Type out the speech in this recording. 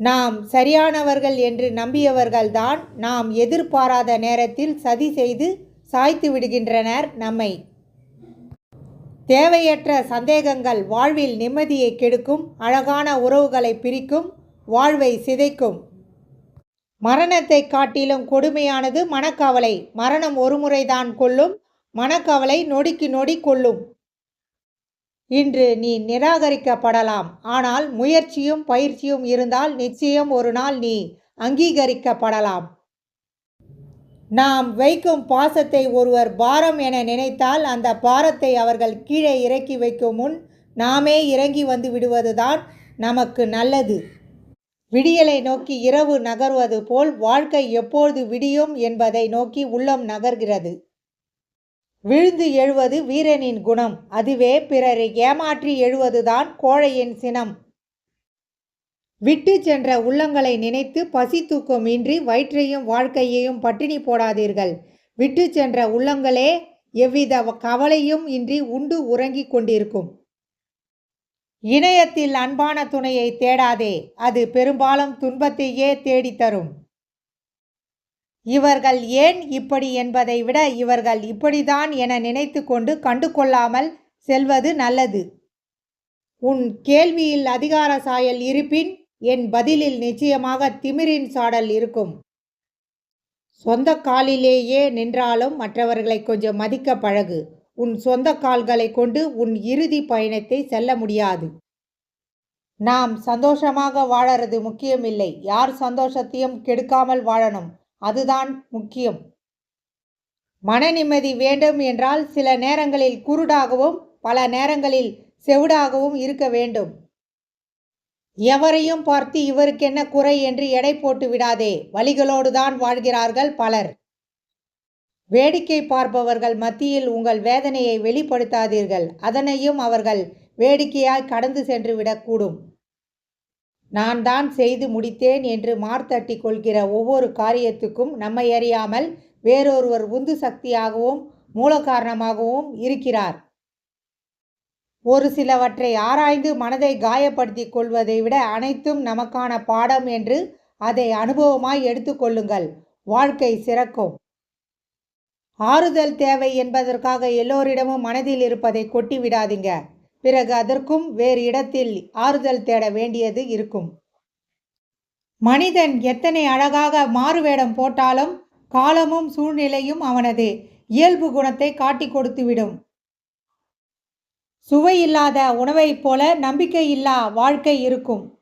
நாம் சரியானவர்கள் என்று நம்பியவர்கள்தான் நாம் எதிர்பாராத நேரத்தில் சதி செய்து சாய்த்து விடுகின்றனர் நம்மை. தேவையற்ற சந்தேகங்கள் வாழ்வில் நிம்மதியை கெடுக்கும் அழகான உறவுகளை பிரிக்கும் வாழ்வை சிதைக்கும். மரணத்தை காட்டிலும் கொடுமையானது மனக்கவலை. மரணம் ஒரு முறைதான் கொல்லும் மனக்கவலை நொடிக்கு நொடி கொள்ளும் இன்று நீ நிராகரிக்கப்படலாம். ஆனால் முயற்சியும் பயிற்சியும் இருந்தால் நிச்சயம் ஒரு நாள் நீ அங்கீகரிக்கப்படலாம். நாம் வைக்கும் பாசத்தை ஒருவர் பாரம் என நினைத்தால் அந்த பாரத்தை அவர்கள் கீழே இறக்கி வைக்கும் முன் நாமே இறங்கி வந்து விடுவதுதான் நமக்கு நல்லது. விடியலை நோக்கி இரவு நகர்வது போல் வாழ்க்கை எப்பொழுது விடியும் என்பதை நோக்கி உள்ளம் நகர்கிறது. விழுந்து எழுவது வீரனின் குணம். அதுவே பிறரை ஏமாற்றி எழுவதுதான் கோழையின் சினம். விட்டு சென்ற உள்ளங்களை நினைத்து பசி தூக்கம் இன்றி வயிற்றையும் வாழ்க்கையையும் பட்டினி போடாதீர்கள். விட்டு சென்ற உள்ளங்களே எவ்வித கவலையும் இன்றி உண்டு உறங்கிக் கொண்டிருக்கும். இணையத்தில் அன்பான துணையை தேடாதே. அது பெரும்பாலும் துன்பத்தையே தேடித் தரும். இவர்கள் ஏன் இப்படி என்பதை விட இவர்கள் இப்படிதான் என நினைத்து கொண்டு கண்டு கொள்ளாமல் செல்வது நல்லது. உன் கேள்வியில் அதிகார சாயல் இருப்பின் என் பதிலில் நிச்சயமாக திமிரின் சாடல் இருக்கும். சொந்த காலிலேயே நின்றாலும் மற்றவர்களை கொஞ்சம் மதிக்க பழகு. உன் சொந்த கால்களை கொண்டு உன் இறுதி பயணத்தை செல்ல முடியாது. நாம் சந்தோஷமாக வாழறது முக்கியமில்லை. யார் சந்தோஷத்தையும் கெடுக்காமல் வாழணும். அதுதான் முக்கியம். மன நிம்மதி வேண்டும் என்றால் சில நேரங்களில் குருடாகவும் பல நேரங்களில் செவிடாகவும் இருக்க வேண்டும். எவரையும் பார்த்து இவருக்கு என்ன குறை என்று எடை போட்டு விடாதே வழிகளோடு தான் வாழ்கிறார்கள் பலர். வேடிக்கை பார்ப்பவர்கள் மத்தியில் உங்கள் வேதனையை வெளிப்படுத்தாதீர்கள் அதனையும் அவர்கள் வேடிக்கையாய் கடந்து சென்று விடக்கூடும். நான் தான் செய்து முடித்தேன் என்று மார்த்தட்டி கொள்கிற ஒவ்வொரு காரியத்துக்கும் நம்மை அறியாமல் வேறொருவர் உந்து சக்தியாகவும் மூல காரணமாகவும் இருக்கிறார். ஒரு சிலவற்றை ஆராய்ந்து மனதை காயப்படுத்தி கொள்வதை விட அனைத்தும் நமக்கான பாடம் என்று அதை அனுபவமாய் எடுத்துக்கொள்ளுங்கள் வாழ்க்கை சிறக்கும். ஆறுதல் தேவை என்பதற்காக எல்லோரிடமும் மனதில் இருப்பதை கொட்டி விடாதீங்க. பிறகு அதற்கும் வேறு இடத்தில் ஆறுதல் தேட வேண்டியது இருக்கும். மனிதன் எத்தனை அழகாக மாறுவேடம் போட்டாலும் காலமும் சூழ்நிலையும் அவனது. இயல்பு குணத்தை காட்டி கொடுத்துவிடும். சுவையில்லாத உணவைப் போல நம்பிக்கையில்லா வாழ்க்கை இருக்கும்.